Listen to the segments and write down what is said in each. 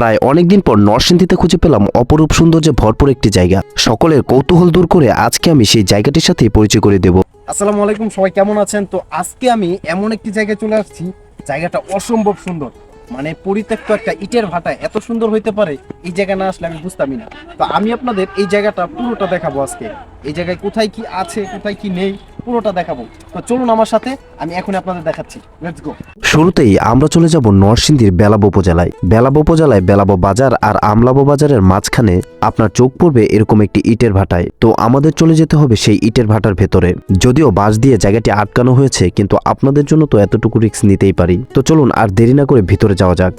প্রায় অনেকদিন পর নরসিংদীতে খুঁজে পেলাম অপরূপ সৌন্দর্যে ভরপুর একটি জায়গা। সকলের কৌতূহল দূর করে আজকে আমি সেই জায়গাটির সাথে পরিচয় করে দেব। আসসালামু আলাইকুম, সবাই কেমন আছেন? তো আজকে আমি এমন একটি জায়গায় চলে আসছি, জায়গাটা অসম্ভব সুন্দর। মানে পরিত্যক্ত একটা ইটের ভাটা, এত সুন্দর হইতে পারে, এই জায়গায় না আসলে আমি বুঝতামই না। তো আমি আপনাদের এই জায়গাটা পুরোটা দেখাবো আজকে। এই জায়গায় কোথায় কি আছে, কোথায় কি নেই পুরোটা দেখাবো। তো চলুন আমার সাথে, আমি এখন আপনাদের দেখাচ্ছি। লেটস গো শুরুতেই আমরা চলে যাব নরসিংদীর বেলাব উপজেলায়। বেলাব উপজেলায় বেলাব বাজার আর আমলাবো বাজারের মাঝখানে আপনার চোখ পড়বে এরকম একটি ইটের ভাটায়। তো আমাদের চলে যেতে হবে সেই ইটের ভাটার ভেতরে। যদিও বাঁশ দিয়ে জায়গাটি আটকানো হয়েছে, কিন্তু আপনাদের জন্য তো এতটুকু রিস্ক নিতেই পারি। তো চলুন আর দেরি না করে ভিতরে যাওয়া যাক।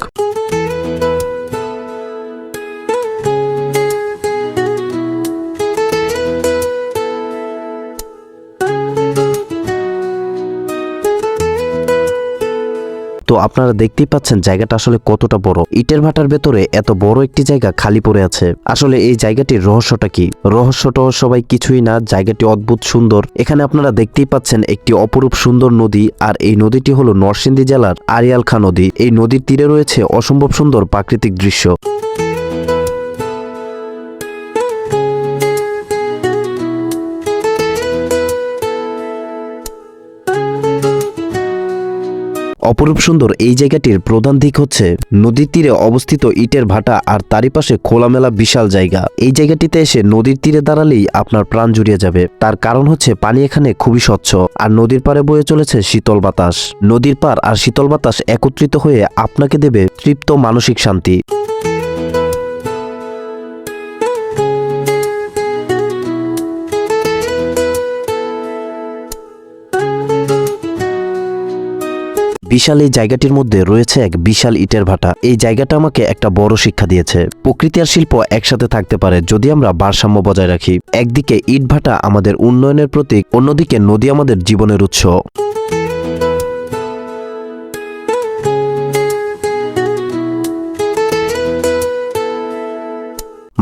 তো আপনারা দেখতেই পাচ্ছেন জায়গাটা আসলে কতটা বড়। ইটের ভাটার ভেতরে এত বড় একটি জায়গা খালি পড়ে আছে। আসলে এই জায়গাটির রহস্যটা কি? রহস্যটা সবাই কিছুই না, জায়গাটি অদ্ভুত সুন্দর। এখানে আপনারা দেখতেই পাচ্ছেন একটি অপরূপ সুন্দর নদী, আর এই নদীটি হলো নরসিংদী জেলার আরিয়াল খা নদী। এই নদীর তীরে রয়েছে অসম্ভব সুন্দর প্রাকৃতিক দৃশ্য। অপরূপ সুন্দর এই জায়গাটির প্রধান দিক হচ্ছে নদীর তীরে অবস্থিত ইটের ভাটা আর তারই পাশে খোলামেলা বিশাল জায়গা। এই জায়গাটিতে এসে নদীর তীরে দাঁড়ালেই আপনার প্রাণ জুড়িয়ে যাবে। তার কারণ হচ্ছে পানি এখানে খুবই স্বচ্ছ আর নদীর পারে বয়ে চলেছে শীতল বাতাস। নদীর পার আর শীতল বাতাস একত্রিত হয়ে আপনাকে দেবে তৃপ্ত মানসিক শান্তি। বিশাল এই জায়গাটির মধ্যে রয়েছে এক বিশাল ইটের ভাটা। এই জায়গাটা আমাকে একটা বড় শিক্ষা দিয়েছে। প্রকৃতি আর শিল্প একসাথে থাকতে পারে যদি আমরা ভারসাম্য বজায় রাখি। একদিকে ইট ভাটা আমাদের উন্নয়নের প্রতীক, অন্যদিকে নদী আমাদের জীবনের উৎস।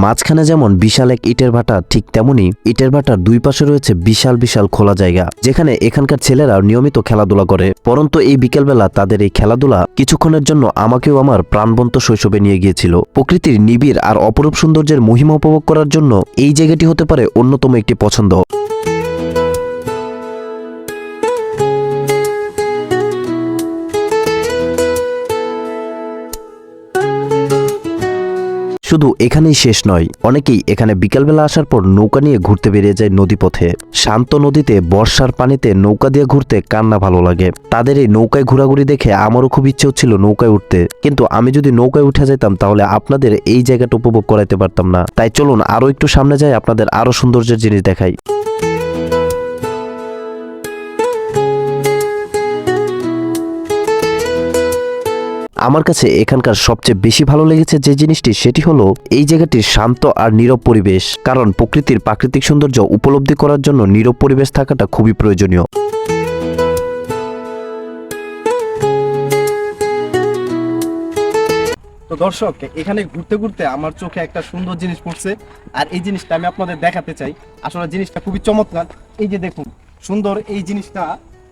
মাঝখানে যেমন বিশাল এক ইটের ভাটা, ঠিক তেমনি ইটের ভাটার দুই পাশে রয়েছে বিশাল বিশাল খোলা জায়গা, যেখানে এখানকার ছেলেরা নিয়মিত খেলাধুলা করে। পরন্তু এই বিকেলবেলা তাদের এই খেলাধুলা কিছুক্ষণের জন্য আমাকেও আমার প্রাণবন্ত শৈশবে নিয়ে গিয়েছিল। প্রকৃতির নিবিড় আর অপরূপ সৌন্দর্যের মহিমা উপভোগ করার জন্য এই জায়গাটি হতে পারে অন্যতম একটি পছন্দ। শুধু এখানেই শেষ নয়, অনেকেই এখানে বিকালবেলা আসার পর নৌকা নিয়ে ঘুরতে বেরিয়ে যায় নদীপথে। শান্ত নদীতে, বর্ষার পানিতে নৌকা দিয়ে ঘুরতে কান্না ভালো লাগে। তাদের এই নৌকায় ঘোরাঘুরি দেখে আমারও খুব ইচ্ছে হচ্ছিল নৌকায় উঠতে। কিন্তু আমি যদি নৌকায় উঠে যেতাম, তাহলে আপনাদের এই জায়গাটা উপভোগ করাইতে পারতাম না। তাই চলুন আরও একটু সামনে যাই, আপনাদের আরও সৌন্দর্যের জিনিস দেখাই। আমার কাছে এখানকার সবচেয়ে বেশি ভালো লেগেছে যে জিনিসটি, সেটি হলো এই জায়গাটির শান্ত আর নীরব পরিবেশ। কারণ প্রকৃতির প্রাকৃতিক সৌন্দর্য উপলব্ধি করার জন্য নীরব পরিবেশ থাকাটা খুবই প্রয়োজনীয়। তো দর্শক, এখানে ঘুরতে ঘুরতে আমার চোখে একটা সুন্দর জিনিস পড়ছে, আর এই জিনিসটা আমি আপনাদের দেখাতে চাই। আসলে জিনিসটা খুবই চমৎকার। এই যে দেখুন, সুন্দর এই জিনিসটা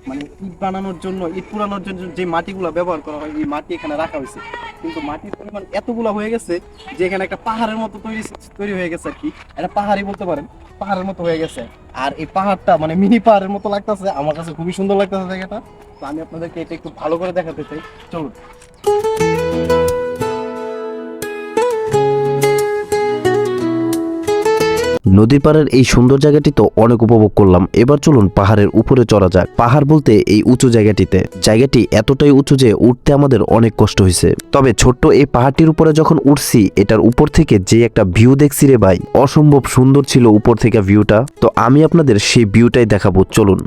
মানে ইট বানানোর জন্য, ইট পুরানোর জন্য যে মাটিগুলো ব্যবহার করা হয়, এই মাটি এখানে রাখা হয়েছে। কিন্তু মাটির পরিমাণ এতগুলো হয়ে গেছে যে এখানে একটা পাহাড়ের মতো তৈরি তৈরি হয়ে গেছে আর কি। এটা পাহাড়ই বলতে পারেন, পাহাড়ের মতো হয়ে গেছে। আর এই পাহাড়টা মানে মিনি পাহাড়ের মতো লাগতেছে, আমার কাছে খুবই সুন্দর লাগতেছে জায়গাটা। তো আমি আপনাদেরকে এটা একটু ভালো করে দেখাতে চাই। চলুন। নদীর পাড়ের এই সুন্দর জায়গাটি তো অনেক উপভোগ করলাম। এবার চলুন পাহাড়ের উপরে চড়া যাক। পাহাড় বলতে এই উঁচু জায়গাটিতে। জায়গাটি এতটাই উঁচু যে উঠতে আমাদের অনেক কষ্ট হয়েছে। তবে ছোট্ট এই পাহাড়টির উপরে যখন উঠছি, এটার উপর থেকে যে একটা ভিউ দেখছি রে ভাই, অসম্ভব সুন্দর ছিল উপর থেকে ভিউটা তো আমি আপনাদের সেই ভিউটাই দেখাবো। চলুন।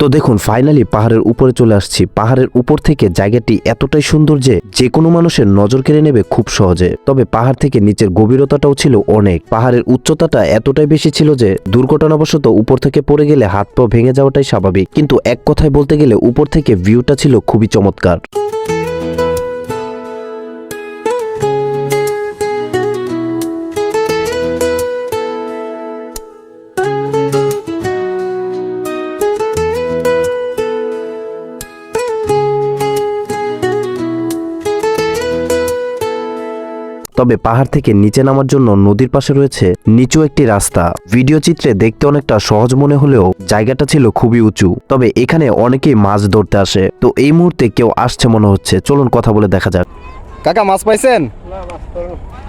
তো দেখুন ফাইনালি পাহাড়ের উপরে চলে আসছি। পাহাড়ের উপর থেকে জায়গাটি এতটাই সুন্দর যে যে কোনো মানুষের নজর কেড়ে নেবে খুব সহজে। তবে পাহাড় থেকে নিচের গভীরতাটাও ছিল অনেক। পাহাড়ের উচ্চতাটা এতটাই বেশি ছিল যে দুর্ঘটনাবশত উপর থেকে পড়ে গেলে হাত পা ভেঙে যাওয়াটাই স্বাভাবিক। কিন্তু এক কথায় বলতে গেলে উপর থেকে ভিউটা ছিল খুবই চমৎকার। তবে পাহাড় থেকে নিচে নামার জন্য নদীর পাশে রয়েছে নিচু একটি রাস্তা। ভিডিও চিত্রে দেখতে অনেকটা সহজ মনে হলেও জায়গাটা ছিল খুবই উঁচু। তবে এখানে অনেকেই মাছ ধরতে আসে। তো এই মুহূর্তে কেউ আসছে মনে হচ্ছে। চলুন কথা বলে দেখা যাক। কাকা মাছ পাইছেন?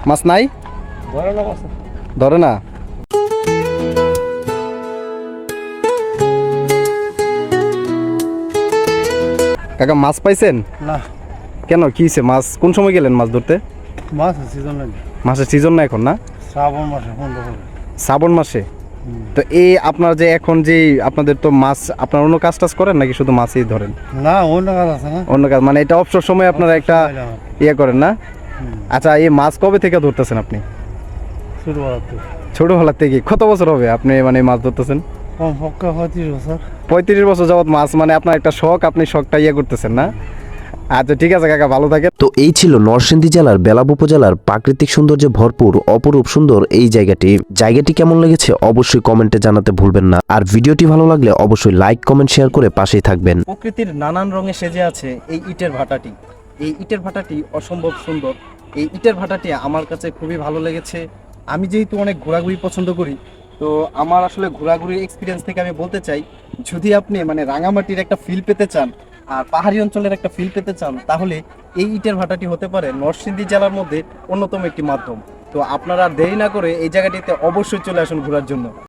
মাছ নাই? ধরে না কাকা মাছ পাইছেন? না। কেন? কি মাছ কোন সময় গেলেন মাছ ধরতে? সিজন নেই মাছের সিজন না এখন না? শ্রাবণ মাসে বন্ধ করে। শ্রাবণ মাসে? তো এই আপনার যে এখন যে আপনাদের তো মাছ আপনার অন্য কাজ টাজ করেন নাকি শুধু মাছই ধরেন? না অন্য কাজ আছে না। অন্য কাজ মানে এটা অবসর সময় আপনারা একটা ইয়ে করেন না? আচ্ছা এই মাছ কবে থেকে ধরতেছেন আপনি? ছোটবেলা থেকে কত বছর হবে আপনি মানে মাছ ধরতেছেন? পঁয়ত্রিশ বছর। পঁয়ত্রিশ বছর যাবত মাছ মানে আপনার একটা শখ আপনি শখটা ইয়ে করতেছেন না? আচ্ছা ঠিক আছে কাকা ভালো থাকে তো এই ছিল নরসিংদী জেলার বেলাব উপজেলার প্রাকৃতিক সৌন্দর্যে ভরপুর অপরূপ সুন্দর এই জায়গাটি। জায়গাটি কেমন লেগেছে অবশ্যই কমেন্টে জানাতে ভুলবেন না। আর ভিডিওটি ভালো লাগলে অবশ্যই লাইক কমেন্ট শেয়ার করে পাশেই থাকবেন। প্রকৃতির নানান রঙে সেজে আছে এই ইটের ভাটাটি। এই ইটের ভাটাটি অসম্ভব সুন্দর। এই ইটের ভাটাটি আমার কাছে খুবই ভালো লেগেছে। আমি যেহেতু অনেক ঘোরাঘুরি পছন্দ করি তো আমার আসলে ঘোরাঘুরির এক্সপিরিয়েন্স থেকে আমি বলতে চাই যদি আপনি মানে রাঙামাটির একটা ফিল পেতে চান আর পাহাড়ি অঞ্চলের একটা ফিল পেতে চান, তাহলে এই ইটের ভাটাটি হতে পারে নরসিংদী জেলার মধ্যে অন্যতম একটি মাধ্যম। তো আপনারা দেরি না করে এই জায়গাটিতে অবশ্যই চলে আসুন ঘোরার জন্য।